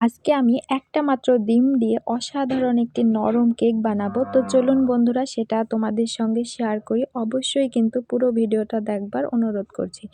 আজকে আমি একটা মাত্র ডিম দিয়ে অসাধারণ একটি নরম কেক বানাবো। তো চলুন বন্ধুরা, সেটা তোমাদের সঙ্গে শেয়ার করি। অবশ্যই কিন্তু পুরো ভিডিওটা দেখবার অনুরোধ করছি।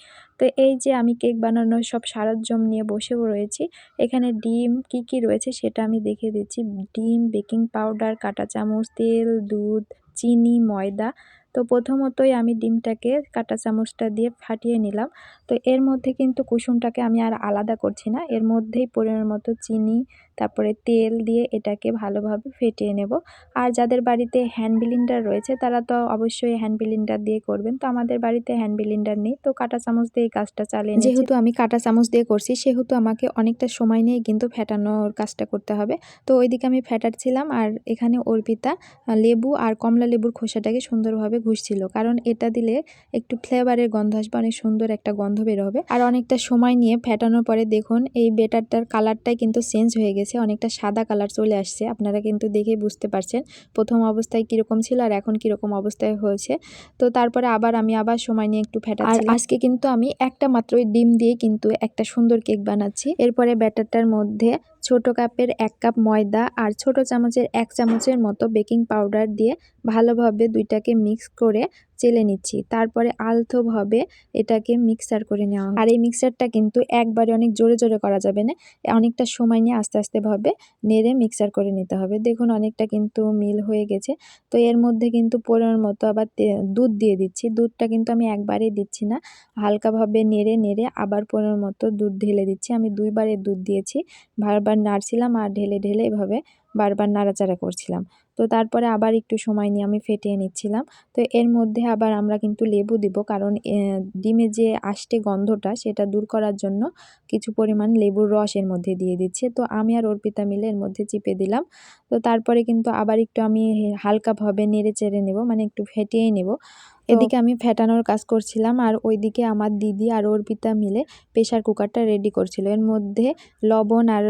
তো এই যে আমি কেক বানানোর সব সারঞ্জাম নিয়ে বসেও রয়েছি, এখানে ডিম কি কি রয়েছে সেটা আমি দেখিয়ে দিচ্ছি। ডিম, বেকিং পাউডার, কাঁটা চামচ, তেল, দুধ, চিনি, ময়দা। তো প্রথমতই আমি ডিমটাকে কাটা চামচটা দিয়ে ফাটিয়ে নিলাম। তো এর মধ্যে কিন্তু কুসুমটাকে আমি আর আলাদা করছি না। এর মধ্যেই পরিমাণ মতো চিনি তারপরে তেল দিয়ে এটাকে ভালোভাবে ফেটিয়ে নেব। আর যাদের বাড়িতে হ্যান্ড ব্লিন্ডার রয়েছে, তারা তো অবশ্যই হ্যান্ড ব্লিন্ডার দিয়ে করবেন। তো আমাদের বাড়িতে হ্যান্ড ব্লিন্ডার নেই, তো কাঁটা চামচ দিয়ে কাজটা চালিয়ে যেহেতু আমি কাঁটা চামচ দিয়ে করছি, সেহেতু আমাকে অনেকটা সময় নিয়ে কিন্তু ফেটানোর কাজটা করতে হবে। তো ওইদিকে আমি ফেটাচ্ছিলাম, আর এখানে অর্পিতা লেবু আর কমলা লেবুর খোসাটাকে সুন্দরভাবে ঘুষছিল। কারণ এটা দিলে একটু ফ্লেভারের গন্ধ আসবে, অনেক সুন্দর একটা গন্ধ বের হবে। আর অনেকটা সময় নিয়ে ফেটানোর পরে দেখুন, এই বেটারটার কালারটাই কিন্তু চেঞ্জ হয়ে গেছে। অনেকটা সাদা কালার চলে আসছে। আপনারা কিন্তু দেখেই বুঝতে পারছেন প্রথম অবস্থায় কীরকম ছিল আর এখন কীরকম অবস্থায় হয়েছে। তো তারপরে আবার আমি আবার সময় নিয়ে একটু ফেটাচ্ছি। আজকে কিন্তু আমি একটা মাত্রই ডিম দিয়ে কিন্তু একটা সুন্দর কেক বানাচ্ছি। এরপরে ব্যাটারটার মধ্যে ছোট কাপের এক কাপ ময়দা আর ছোট চামচের এক চামচের মতো বেকিং পাউডার দিয়ে ভালোভাবে দুইটাকে মিক্স করে চেলে নিচ্ছি। তারপরে আলতোভাবে এটাকে মিক্সার করে নেওয়া আর এই মিক্সারটা কিন্তু একবারে অনেক জোরে জোরে করা যাবে না। অনেকটা সময় নিয়ে আস্তে আস্তেভাবে নেড়ে মিক্সার করে নিতে হবে। দেখুন অনেকটা কিন্তু মিল হয়ে গেছে। তো এর মধ্যে কিন্তু পরিমাণ মতো আবার দুধ দিয়ে দিচ্ছি। দুধটা কিন্তু আমি একবারেই দিচ্ছি না। হালকাভাবে নেড়ে নেড়ে আবার পরিমাণ মতো দুধ ঢেলে দিচ্ছি। আমি দুইবারে দুধ দিয়েছি। বারবার নাড়ছিলাম আর ঢেলে ঢেলে এভাবে বারবার নাড়াচাড়া করছিলাম। তো তারপরে আবার একটু সময় নিয়ে আমি ফেটিয়ে নিচ্ছিলাম। তো এর মধ্যে আবার আমরা কিন্তু লেবু দিব কারণ ডিমে যে আষ্টে গন্ধটা সেটা দূর করার জন্য কিছু পরিমাণ লেবুর রস এর মধ্যে দিয়ে দিচ্ছে। তো আমি আর অর্পিতা মিলে এর মধ্যে চিপে দিলাম। তো তারপরে কিন্তু আবার একটু আমি হালকাভাবে নেড়ে চেড়ে নেব মানে একটু ফেটিয়ে নেব। এদিকে আমি ফেটানোর কাজ করছিলাম আর ওইদিকে আমার দিদি আর অর্পিতা মিলে প্রেশার কুকারটা রেডি করছিল। এর মধ্যে লবণ আর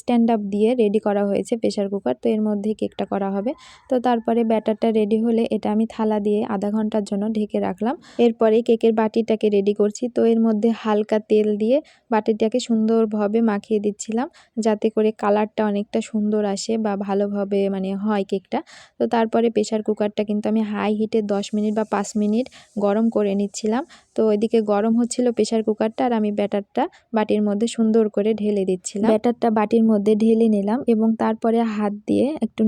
স্ট্যান্ড আপ দিয়ে রেডি করা হয়েছে প্রেশার কুকার। তো এর মধ্যে কেকটা করা হবে। তো তারপরে ব্যাটারটা রেডি হলে এটা আমি থালা দিয়ে আধা ঘণ্টার জন্য ঢেকে রাখলাম। এরপরে কেকের বাটিটাকে রেডি করছি। তো এর মধ্যে হালকা তেল দিয়ে বাটিটাকে সুন্দরভাবে মাখিয়ে দিচ্ছিলাম যাতে করে কালারটা অনেকটা সুন্দর আসে বা ভালোভাবে মানে হয় কেকটা। তো তারপরে প্রেশার কুকারটা কিন্তু আমি হাই হিটে দশ মিনিট বা পাঁচ মিনিট গরম করে নিচ্ছিলাম। তো ওইদিকে গরম হচ্ছিল প্রেশার কুকারটা আর আমি ব্যাটারটা বাটির মধ্যে সুন্দর করে ঢেলে দিচ্ছিলাম। ব্যাটারটা বাটির মধ্যে ঢেলে নিলাম এবং তারপরে হাত দিয়ে একটু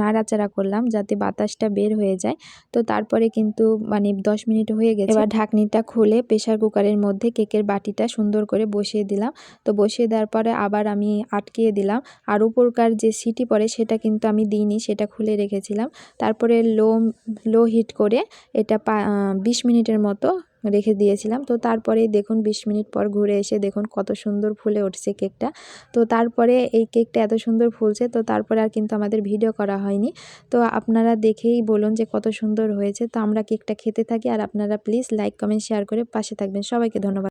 নাড়াচাড়া করলাম যাতে বাতাসটা বের হয়ে যায়। তো তারপরে কিন্তু মানে দশ মিনিট হয়ে গেছে। এবার ঢাকনিটা খুলে প্রেশার কুকারের মধ্যে কেকের বাটিটা সুন্দর করে বসিয়ে দিলাম। তো বসিয়ে দেওয়ার পরে আবার আমি আটকিয়ে দিলাম। আর উপরকার যে সিটি পরে সেটা কিন্তু আমি দিইনি, সেটা খুলে রেখেছিলাম। তারপরে লো লো হিট করে এটা বিশ মিনিটের মতো রেখে দিয়েছিলাম। তো তারপরে দেখুন, বিশ মিনিট পর ঘুরে এসে দেখুন কত সুন্দর ফুলে উঠছে কেকটা। তো তারপরে এই কেকটা এত সুন্দর ফুলছে, তো তারপরে আর কিন্তু আমাদের ভিডিও করা হয়নি। তো আপনারা দেখেই বলুন যে কত সুন্দর হয়েছে। তো আমরা কেকটা খেতে থাকি। আর আপনারা প্লিজ লাইক, কমেন্ট, শেয়ার করে পাশে থাকবেন। সবাইকে ধন্যবাদ।